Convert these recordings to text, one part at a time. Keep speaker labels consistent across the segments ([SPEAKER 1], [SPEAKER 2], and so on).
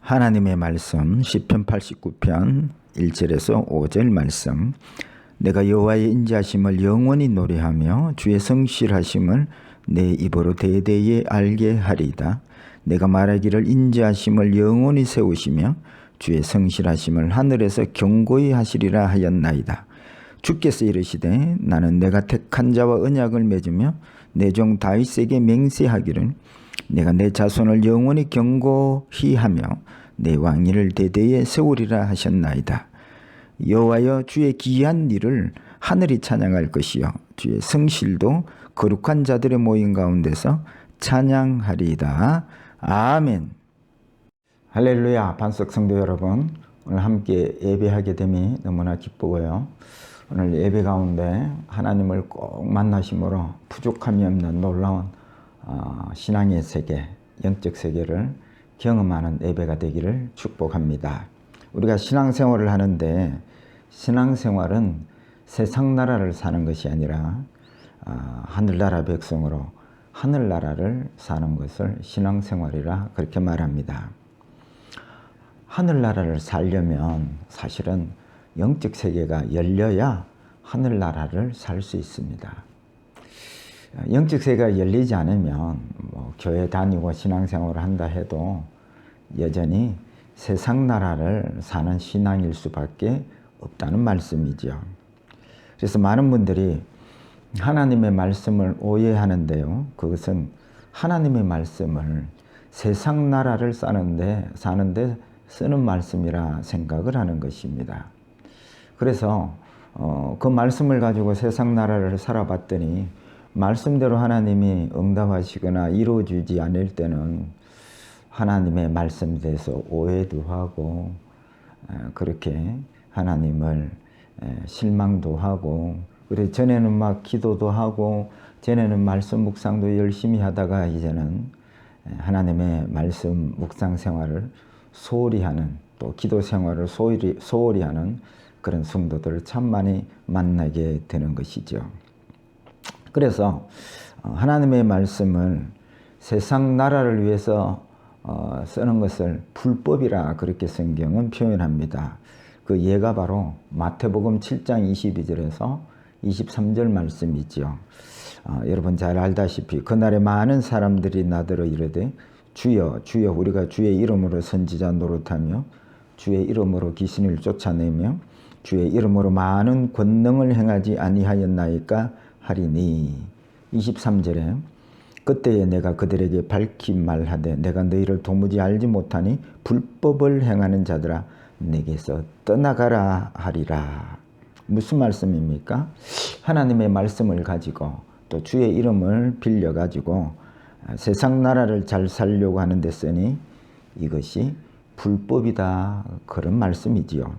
[SPEAKER 1] 하나님의 말씀 시편 89편 1절에서 5절 말씀. 내가 여호와의 인자심을 영원히 노래하며 주의 성실하심을 내 입으로 대대에 알게 하리이다. 내가 말하기를 인자심을 영원히 세우시며 주의 성실하심을 하늘에서 경고히 하시리라 하였나이다. 주께서 이르시되 나는 내가 택한 자와 언약을 맺으며 내 종 다윗에게 맹세하기를 내가 내 자손을 영원히 경고히 하며 내 왕위를 대대에 세우리라 하셨나이다. 여호와여 주의 기이한 일을 하늘이 찬양할 것이요 주의 성실도 거룩한 자들의 모임 가운데서 찬양하리이다. 아멘. 할렐루야 반석 성도 여러분 오늘 함께 예배하게 됨이 너무나 기쁘고요. 오늘 예배 가운데 하나님을 꼭 만나심으로 부족함이 없는 놀라운 어, 신앙의 세계, 영적 세계를 경험하는 예배가 되기를 축복합니다. 우리가 신앙생활을 하는데 신앙생활은 세상 나라를 사는 것이 아니라 어, 하늘나라 백성으로 하늘나라를 사는 것을 신앙생활이라 그렇게 말합니다. 하늘나라를 살려면 사실은 영적 세계가 열려야 하늘나라를 살 수 있습니다. 영적 세계가 열리지 않으면 뭐 교회 다니고 신앙생활을 한다 해도 여전히 세상 나라를 사는 신앙일 수밖에 없다는 말씀이죠. 그래서 많은 분들이 하나님의 말씀을 오해하는데요. 그것은 하나님의 말씀을 세상 나라를 사는데 사는데 쓰는 말씀이라 생각을 하는 것입니다. 그래서 어, 그 말씀을 가지고 세상 나라를 살아봤더니 말씀대로 하나님이 응답하시거나 이루어지지 않을 때는 하나님의 말씀에 대해서 오해도 하고 그렇게 하나님을 실망도 하고 그래 전에는 막 기도도 하고 전에는 말씀 묵상도 열심히 하다가 이제는 하나님의 말씀 묵상 생활을 소홀히 하는 또 기도 생활을 소홀히, 소홀히 하는 그런 성도들을 참 많이 만나게 되는 것이죠. 그래서 어, 하나님의 말씀을 세상 나라를 위해서 어, 쓰는 것을 불법이라 그렇게 성경은 표현합니다. 그 예가 바로 마태복음 7장 22절에서 23절 말씀이죠. 어, 여러분 잘 알다시피 그날에 많은 사람들이 나더러 이르되 주여 주여 우리가 주의 이름으로 선지자 노릇하며 주의 이름으로 귀신을 쫓아내며 주의 이름으로 많은 권능을 행하지 아니하였나이까 하리니 23절에 그때에 내가 그들에게 밝히 말하되 내가 너희를 도무지 알지 못하니 불법을 행하는 자들아 내게서 떠나가라 하리라. 무슨 말씀입니까? 하나님의 말씀을 가지고 또 주의 이름을 빌려 가지고 세상 나라를 잘 살려고 하는 데 쓰니 이것이 불법이다. 그런 말씀이지요.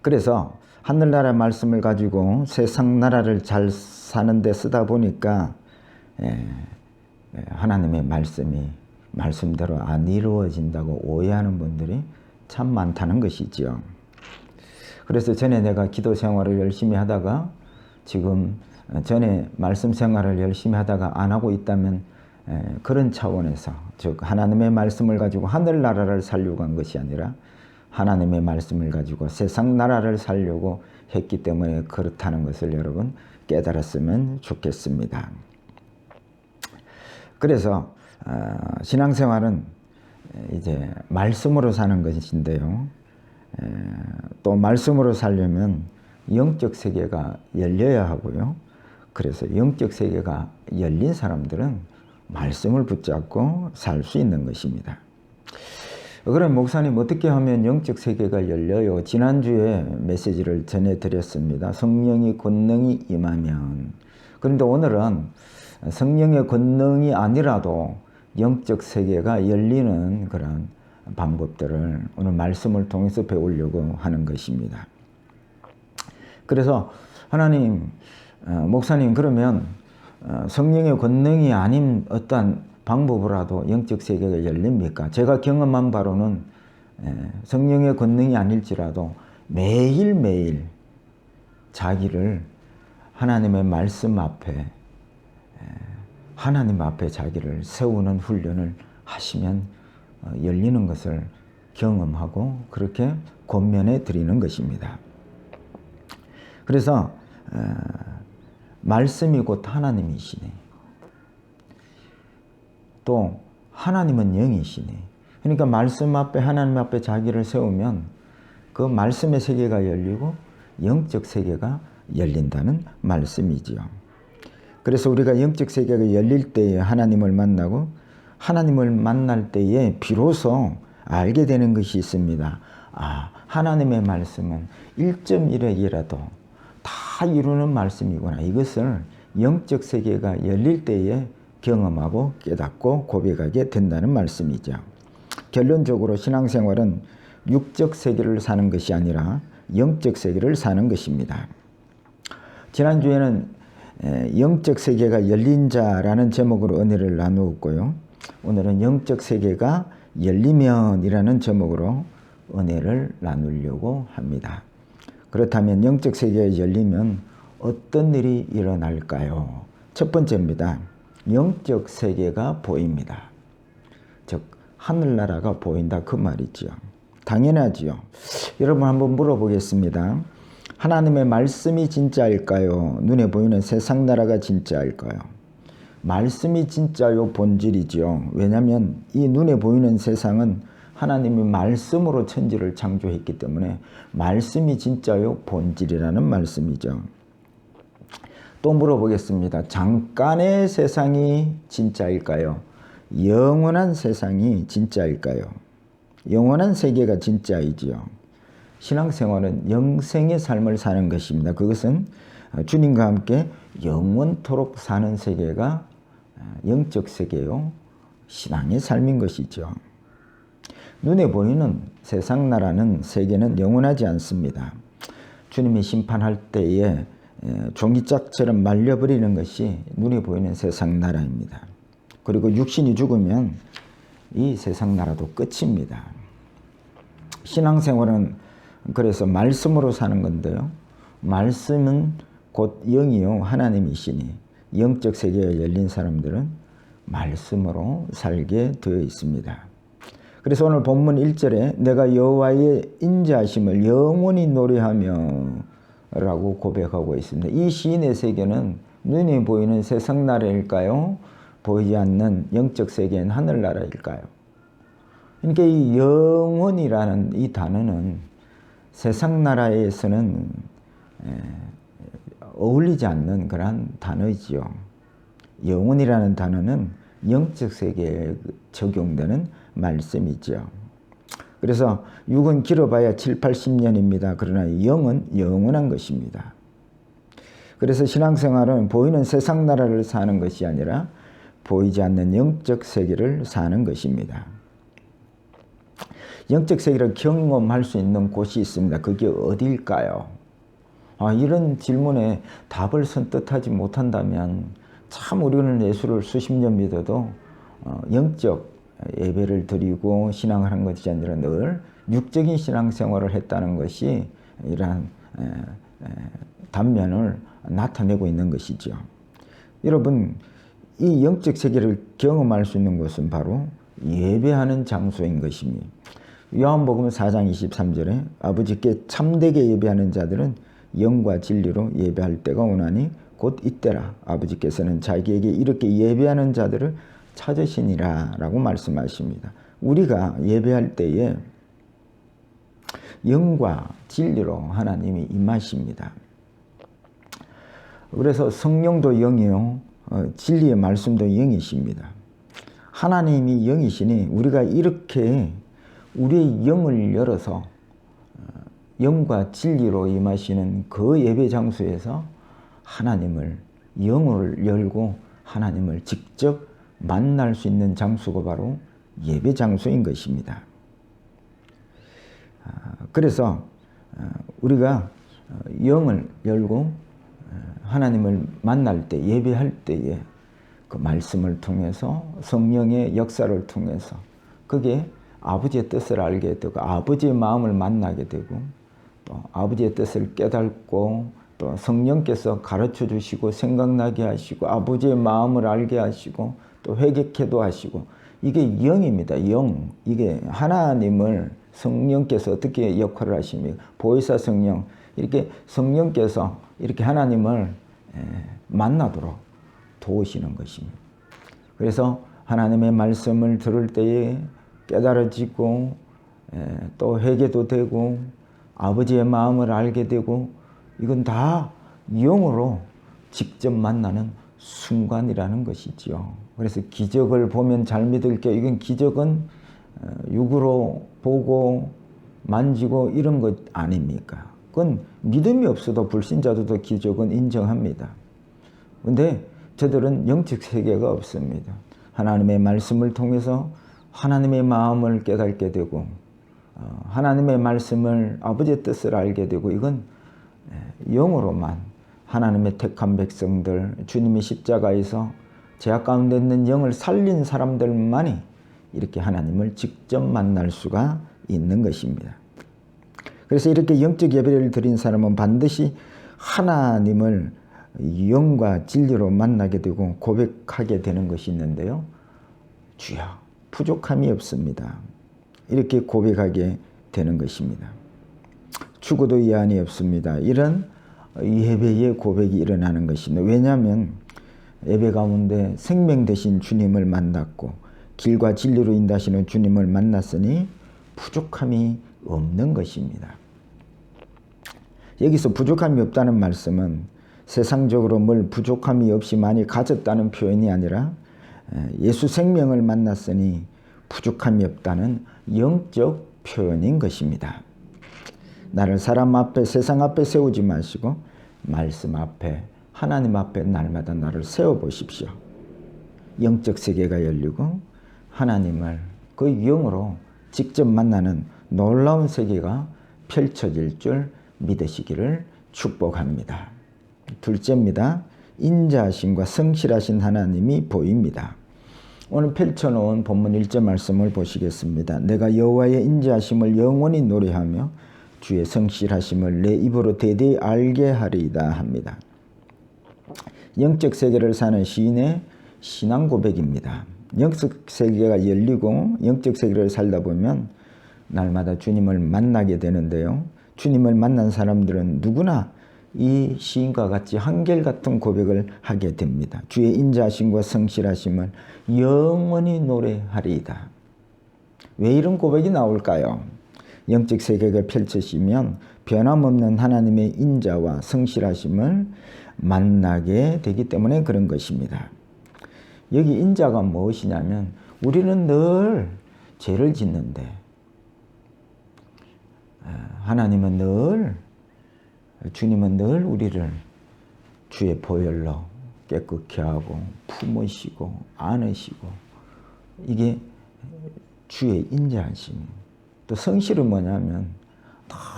[SPEAKER 1] 그래서 하늘나라 말씀을 가지고 세상 나라를 잘 사는 데 쓰다 보니까 예, 예, 하나님의 말씀이 말씀대로 안 이루어진다고 오해하는 분들이 참 많다는 것이지요. 그래서 전에 내가 기도 생활을 열심히 하다가 지금 전에 말씀 생활을 열심히 하다가 안 하고 있다면 예, 그런 차원에서 즉 하나님의 말씀을 가지고 하늘나라를 살려고 한 것이 아니라 하나님의 말씀을 가지고 세상 나라를 살려고 했기 때문에 그렇다는 것을 여러분 깨달았으면 좋겠습니다. 그래서 어, 신앙생활은 이제 말씀으로 사는 것인데요. 또 말씀으로 살려면 영적 세계가 열려야 하고요. 그래서 영적 세계가 열린 사람들은 말씀을 붙잡고 살 수 있는 것입니다. 그럼 목사님 어떻게 하면 영적 세계가 열려요? 지난주에 메시지를 전해드렸습니다. 성령의 권능이 임하면. 그런데 오늘은 성령의 권능이 아니라도 영적 세계가 열리는 그런 방법들을 오늘 말씀을 통해서 배우려고 하는 것입니다. 그래서 하나님, 어, 목사님 그러면 어, 성령의 권능이 아닌 어떠한 방법으로라도 영적 세계가 열립니까? 제가 경험한 바로는 예, 성령의 권능이 아닐지라도 매일매일 자기를 하나님의 말씀 앞에 예, 하나님 앞에 자기를 세우는 훈련을 하시면 어, 열리는 것을 경험하고 그렇게 권면해 드리는 것입니다. 그래서 어, 말씀이 곧 하나님이시네. 또 하나님은 영이시네. 그러니까 말씀 앞에 하나님 앞에 자기를 세우면 그 말씀의 세계가 열리고 영적 세계가 열린다는 말씀이지요. 그래서 우리가 영적 세계가 열릴 때에 하나님을 만나고 하나님을 만날 때에 비로소 알게 되는 것이 있습니다. 아, 하나님의 말씀은 1.1핵이라도 다 이루는 말씀이구나. 이것을 영적 세계가 열릴 때에 경험하고 깨닫고 고백하게 된다는 말씀이죠. 결론적으로 신앙생활은 육적 세계를 사는 것이 아니라 영적 세계를 사는 것입니다. 지난주에는 영적 세계가 열린 자라는 제목으로 은혜를 나누었고요. 오늘은 영적 세계가 열리면이라는 제목으로 은혜를 나누려고 합니다. 그렇다면 영적 세계가 열리면 어떤 일이 일어날까요? 첫 번째입니다. 영적 세계가 보입니다. 즉 하늘나라가 보인다 그 말이죠. 당연하지요. 여러분 한번 물어보겠습니다. 하나님의 말씀이 진짜일까요? 눈에 보이는 세상 나라가 진짜일까요? 말씀이 진짜요 본질이지요. 왜냐하면 이 눈에 보이는 세상은 하나님이 말씀으로 천지를 창조했기 때문에 말씀이 진짜요 본질이라는 말씀이죠. 또 물어보겠습니다. 잠깐의 세상이 진짜일까요? 영원한 세상이 진짜일까요? 영원한 세계가 진짜이지요. 신앙생활은 영생의 삶을 사는 것입니다. 그것은 주님과 함께 영원토록 사는 세계가 영적 세계요. 신앙의 삶인 것이죠. 눈에 보이는 세상 나라는 세계는 영원하지 않습니다. 주님이 심판할 때에 종이짝처럼 말려버리는 것이 눈에 보이는 세상 나라입니다. 그리고 육신이 죽으면 이 세상 나라도 끝입니다. 신앙생활은 그래서 말씀으로 사는 건데요. 말씀은 곧 영이요 하나님이시니 영적 세계에 열린 사람들은 말씀으로 살게 되어 있습니다. 그래서 오늘 본문 1절에 내가 여호와의 인자하심을 영원히 노래하며 라고 고백하고 있습니다. 이 시인의 세계는 눈에 보이는 세상 나라일까요? 보이지 않는 영적 세계인 하늘나라일까요? 그러니까 이 영원이라는 이 단어는 세상 나라에서는 어울리지 않는 그러한 단어이지요. 영원이라는 단어는 영적 세계에 적용되는 말씀이죠. 그래서 육은 길어봐야 7, 80년입니다. 그러나 영은 영원한 것입니다. 그래서 신앙생활은 보이는 세상 나라를 사는 것이 아니라 보이지 않는 영적 세계를 사는 것입니다. 영적 세계를 경험할 수 있는 곳이 있습니다. 그게 어디일까요? 아, 이런 질문에 답을 선뜻하지 못한다면 참 우리는 예수를 수십 년 믿어도 어, 영적 예배를 드리고 신앙을 한 것이 아니라 늘 육적인 신앙생활을 했다는 것이 이러한 단면을 나타내고 있는 것이죠. 여러분 이 영적 세계를 경험할 수 있는 것은 바로 예배하는 장소인 것입니다. 요한복음 4장 23절에 아버지께 참되게 예배하는 자들은 영과 진리로 예배할 때가 오나니 곧 이때라 아버지께서는 자기에게 이렇게 예배하는 자들을 찾으시니라 라고 말씀하십니다. 우리가 예배할 때에 영과 진리로 하나님이 임하십니다. 그래서 성령도 영이요 어, 진리의 말씀도 영이십니다. 하나님이 영이시니 우리가 이렇게 우리의 영을 열어서 어, 영과 진리로 임하시는 그 예배 장소에서 하나님을 영을 열고 하나님을 직접 만날 수 있는 장소가 바로 예배 장소인 것입니다. 아, 그래서 어, 우리가 영을 열고 하나님을 만날 때 예배할 때에 그 말씀을 통해서 성령의 역사를 통해서 그게 아버지의 뜻을 알게 되고 아버지의 마음을 만나게 되고 또 아버지의 뜻을 깨닫고 또 성령께서 가르쳐 주시고 생각나게 하시고 아버지의 마음을 알게 하시고 또 회개케도 하시고 이게 영입니다. 영. 이게 하나님을 성령께서 어떻게 역할을 하십니까? 보혜사 성령. 이렇게 성령께서 이렇게 하나님을 에, 만나도록 도우시는 것입니다. 그래서 하나님의 말씀을 들을 때에 깨달아지고 에, 또 회개도 되고 아버지의 마음을 알게 되고 이건 다 영으로 직접 만나는 순간이라는 것이지요. 그래서 기적을 보면 잘 믿을게요. 이건 기적은 어, 육으로 보고 만지고 이런 것 아닙니까? 그건 믿음이 없어도 불신자들도 기적은 인정합니다. 근데 저들은 영적 세계가 없습니다. 하나님의 말씀을 통해서 하나님의 마음을 깨닫게 되고 어, 하나님의 말씀을 아버지의 뜻을 알게 되고 이건 예, 영으로만 하나님의 택한 백성들 주님이 십자가에서 죄악 가운데 있는 영을 살린 사람들만이 이렇게 하나님을 직접 만날 수가 있는 것입니다. 그래서 이렇게 영적 예배를 드린 사람은 반드시 하나님을 영과 진리로 만나게 되고 고백하게 되는 것이 있는데요. 주여, 부족함이 없습니다. 이렇게 고백하게 되는 것입니다. 죽어도 이한이 없습니다. 이런 예배의 고백이 일어나는 것입니다. 왜냐하면 예배 가운데 생명 되신 주님을 만났고 길과 진리로 인다시는 주님을 만났으니 부족함이 없는 것입니다. 여기서 부족함이 없다는 말씀은 세상적으로 뭘 부족함이 없이 많이 가졌다는 표현이 아니라 예수 생명을 만났으니 부족함이 없다는 영적 표현인 것입니다. 나를 사람 앞에 세상 앞에 세우지 마시고 말씀 앞에 하나님 앞에 날마다 나를 세워 보십시오. 영적 세계가 열리고 하나님을 그 영으로 직접 만나는 놀라운 세계가 펼쳐질 줄 믿으시기를 축복합니다. 둘째입니다. 인자하심과 성실하신 하나님이 보입니다. 오늘 펼쳐놓은 본문 1절 말씀을 보시겠습니다. 내가 여호와의 인자하심을 영원히 노래하며 주의 성실하심을 내 입으로 대대히 알게 하리이다 합니다. 영적 세계를 사는 시인의 신앙 고백입니다. 영적 세계가 열리고 영적 세계를 살다 보면 날마다 주님을 만나게 되는데요. 주님을 만난 사람들은 누구나 이 시인과 같이 한결같은 고백을 하게 됩니다. 주의 인자하심과 성실하심을 영원히 노래하리이다. 왜 이런 고백이 나올까요? 영적 세계가 펼쳐지면 변함없는 하나님의 인자와 성실하심을 만나게 되기 때문에 그런 것입니다. 여기 인자가 무엇이냐면 우리는 늘 죄를 짓는데 하나님은 늘 주님은 늘 우리를 주의 보혈로 깨끗게 하고 품으시고 안으시고 이게 주의 인자하심. 또 성실은 뭐냐면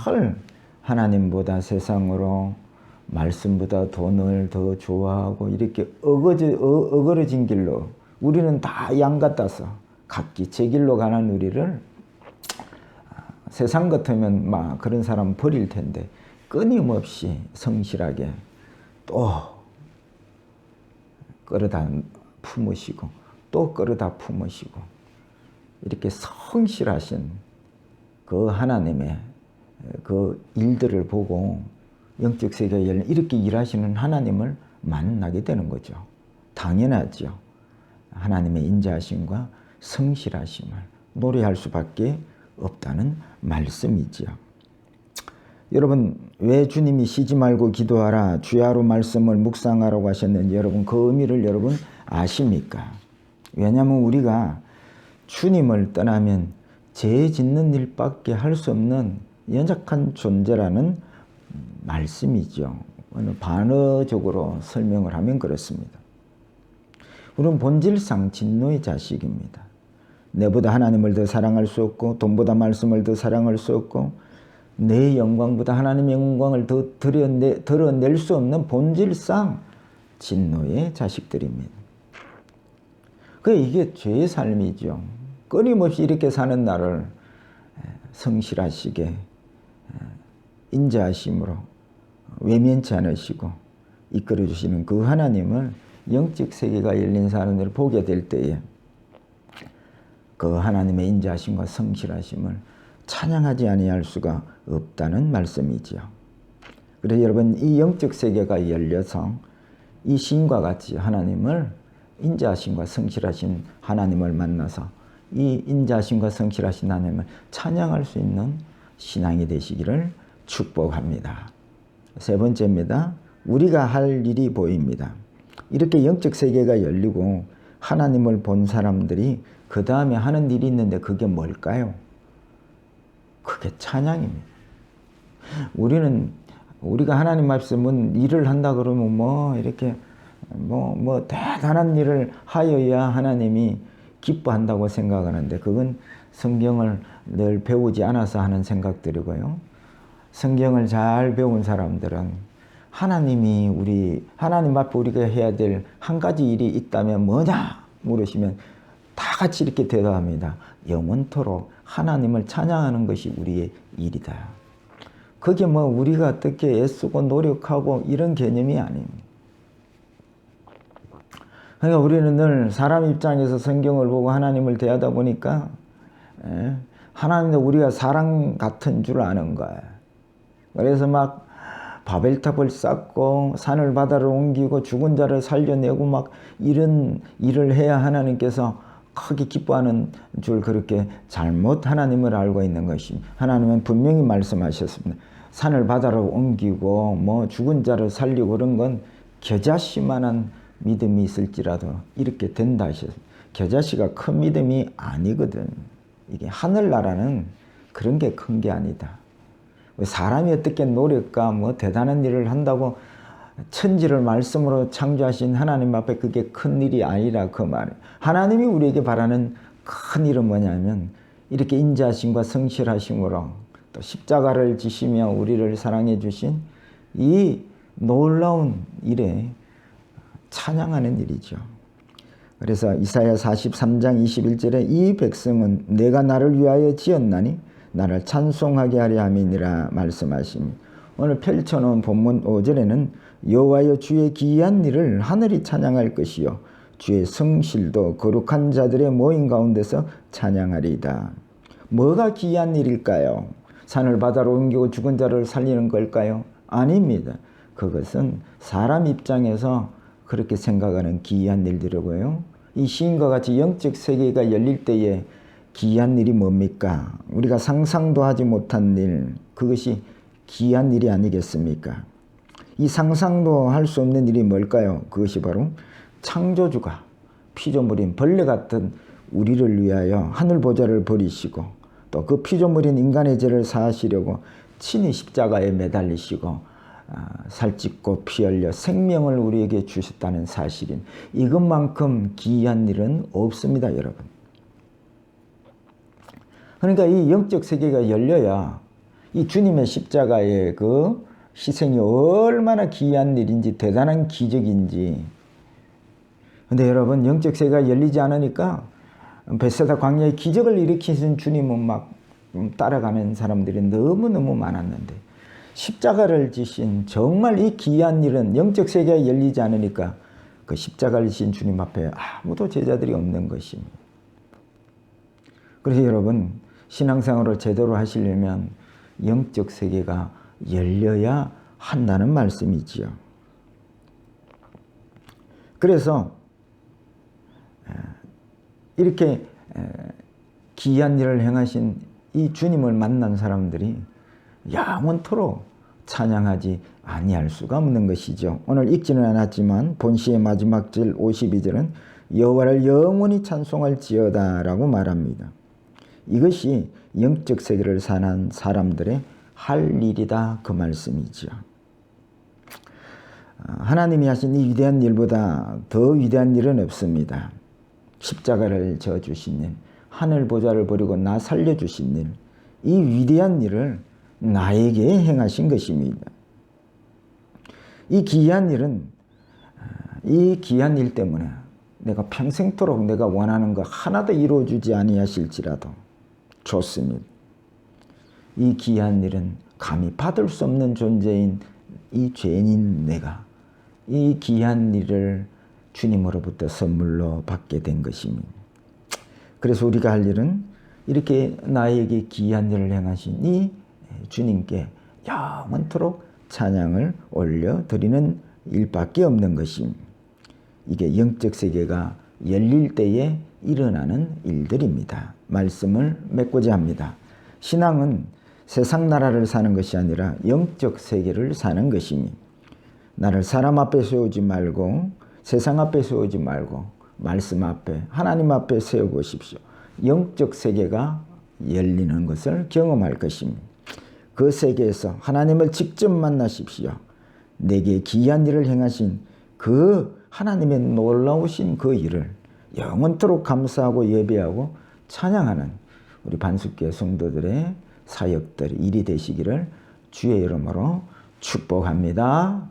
[SPEAKER 1] 늘 하나님보다 세상으로 말씀보다 돈을 더 좋아하고 이렇게 어거져, 어, 어그러진 길로 우리는 다 양 같아서 각기 제 길로 가는 우리를 세상 같으면 막 그런 사람 버릴 텐데 끊임없이 성실하게 또 끌어다 품으시고 또 끌어다 품으시고 이렇게 성실하신 그 하나님의 그 일들을 보고 영적 세계에 이렇게 일하시는 하나님을 만나게 되는 거죠. 당연하죠. 하나님의 인자하심과 성실하심을 노래할 수밖에 없다는 말씀이지요. 여러분 왜 주님이 쉬지 말고 기도하라 주야로 말씀을 묵상하라고 하셨는지 여러분 그 의미를 여러분 아십니까? 왜냐하면 우리가 주님을 떠나면 죄 짓는 일밖에 할 수 없는 연약한 존재라는 말씀이죠. 어느 반어적으로 설명을 하면 그렇습니다. 우리는 본질상 진노의 자식입니다. 내보다 하나님을 더 사랑할 수 없고 돈보다 말씀을 더 사랑할 수 없고 내 영광보다 하나님의 영광을 더 드러내, 드러낼 수 없는 본질상 진노의 자식들입니다. 그 이게 죄의 삶이죠. 끊임없이 이렇게 사는 나를 성실하시게 인자하심으로 외면치 않으시고 이끌어 주시는 그 하나님을 영적 세계가 열린 사람들을 보게 될 때에 그 하나님의 인자하심과 성실하심을 찬양하지 아니할 수가 없다는 말씀이지요. 그래서 여러분 이 영적 세계가 열려서 이 신과 같이 하나님을 인자하심과 성실하신 하나님을 만나서 이 인자하심과 성실하신 하나님을 찬양할 수 있는 신앙이 되시기를 축복합니다. 세 번째입니다. 우리가 할 일이 보입니다. 이렇게 영적 세계가 열리고 하나님을 본 사람들이 그 다음에 하는 일이 있는데 그게 뭘까요? 그게 찬양입니다. 우리는 우리가 하나님 말씀은 일을 한다 그러면 뭐 이렇게 뭐, 뭐 대단한 일을 하여야 하나님이 기뻐한다고 생각하는데 그건 성경을 늘 배우지 않아서 하는 생각들이고요. 성경을 잘 배운 사람들은 하나님이 우리 하나님 앞에 우리가 해야 될 한 가지 일이 있다면 뭐냐 물으시면 다 같이 이렇게 대답합니다. 영원토록 하나님을 찬양하는 것이 우리의 일이다. 그게 뭐 우리가 어떻게 애쓰고 노력하고 이런 개념이 아닙니다. 그러니까 우리는 늘 사람 입장에서 성경을 보고 하나님을 대하다 보니까 예, 하나님도 우리가 사람 같은 줄 아는 거야. 그래서 막 바벨탑을 쌓고 산을 바다를 옮기고 죽은 자를 살려내고 막 이런 일을 해야 하나님께서 크게 기뻐하는 줄 그렇게 잘못 하나님을 알고 있는 것입니다. 하나님은 분명히 말씀하셨습니다. 산을 바다로 옮기고 뭐 죽은 자를 살리고 그런 건 겨자씨만한 믿음이 있을지라도 이렇게 된다 하셨습니다. 겨자씨가 큰 믿음이 아니거든. 이게 하늘나라는 그런 게큰게 아니다. 사람이 어떻게 노력과 뭐 대단한 일을 한다고 천지를 말씀으로 창조하신 하나님 앞에 그게 큰 일이 아니라 그 말이에요. 하나님이 우리에게 바라는 큰 일은 뭐냐면 이렇게 인자하심과 성실하심으로 또 십자가를 지시며 우리를 사랑해 주신 이 놀라운 일에 찬양하는 일이죠. 그래서 이사야 43장 21절에 이 백성은 내가 나를 위하여 지었나니 나를 찬송하게 하려 함이니라 말씀하십니다. 오늘 펼쳐놓은 본문 5절에는 여호와여 주의 기이한 일을 하늘이 찬양할 것이요 주의 성실도 거룩한 자들의 모임 가운데서 찬양하리이다. 뭐가 기이한 일일까요? 산을 바다로 옮기고 죽은 자를 살리는 걸까요? 아닙니다. 그것은 사람 입장에서 그렇게 생각하는 기이한 일들이고요. 이 시인과 같이 영적 세계가 열릴 때에 기이한 일이 뭡니까? 우리가 상상도 하지 못한 일, 그것이 기이한 일이 아니겠습니까? 이 상상도 할 수 없는 일이 뭘까요? 그것이 바로 창조주가 피조물인 벌레 같은 우리를 위하여 하늘 보좌를 버리시고 또 그 피조물인 인간의 죄를 사하시려고 친히 십자가에 매달리시고 살찌고 피 흘려 생명을 우리에게 주셨다는 사실인 이것만큼 기이한 일은 없습니다, 여러분. 그러니까 이 영적 세계가 열려야 이 주님의 십자가의 그 희생이 얼마나 기이한 일인지 대단한 기적인지. 근데 여러분 영적 세계가 열리지 않으니까 베세다 광야의 기적을 일으키신 주님은 막 따라가는 사람들이 너무너무 많았는데 십자가를 지신 정말 이 기이한 일은 영적 세계가 열리지 않으니까 그 십자가를 지신 주님 앞에 아무도 제자들이 없는 것입니다. 그래서 여러분 신앙생활을 제대로 하시려면 영적 세계가 열려야 한다는 말씀이지요. 그래서 이렇게 기이한 일을 행하신 이 주님을 만난 사람들이 영원토록 찬양하지 아니할 수가 없는 것이죠. 오늘 읽지는 않았지만 본시의 마지막 절 52절은 여호와를 영원히 찬송할지어다라고 말합니다. 이것이 영적 세계를 사는 사람들의 할 일이다 그 말씀이죠. 하나님이 하신 이 위대한 일보다 더 위대한 일은 없습니다. 십자가를 져 주신 일, 하늘 보좌를 버리고 나 살려 주신 일, 이 위대한 일을 나에게 행하신 것입니다. 이 기이한 일은 이 기이한 일 때문에 내가 평생토록 내가 원하는 거 하나도 이루어주지 아니하실지라도 좋습니다. 이 귀한 일은 감히 받을 수 없는 존재인 이 죄인인 내가 이 귀한 일을 주님으로부터 선물로 받게 된 것입니다. 그래서 우리가 할 일은 이렇게 나에게 귀한 일을 행하신 이 주님께 영원토록 찬양을 올려 드리는 일밖에 없는 것입니다. 이게 영적 세계가 열릴 때에 일어나는 일들입니다. 말씀을 맺고자 합니다. 신앙은 세상 나라를 사는 것이 아니라 영적 세계를 사는 것입니다. 나를 사람 앞에 세우지 말고 세상 앞에 세우지 말고 말씀 앞에 하나님 앞에 세워보십시오. 영적 세계가 열리는 것을 경험할 것입니다. 그 세계에서 하나님을 직접 만나십시오. 내게 귀한 일을 행하신 그 하나님의 놀라우신 그 일을 영원토록 감사하고 예배하고 찬양하는 우리 반숙교 성도들의 사역들 일이 되시기를 주의 이름으로 축복합니다.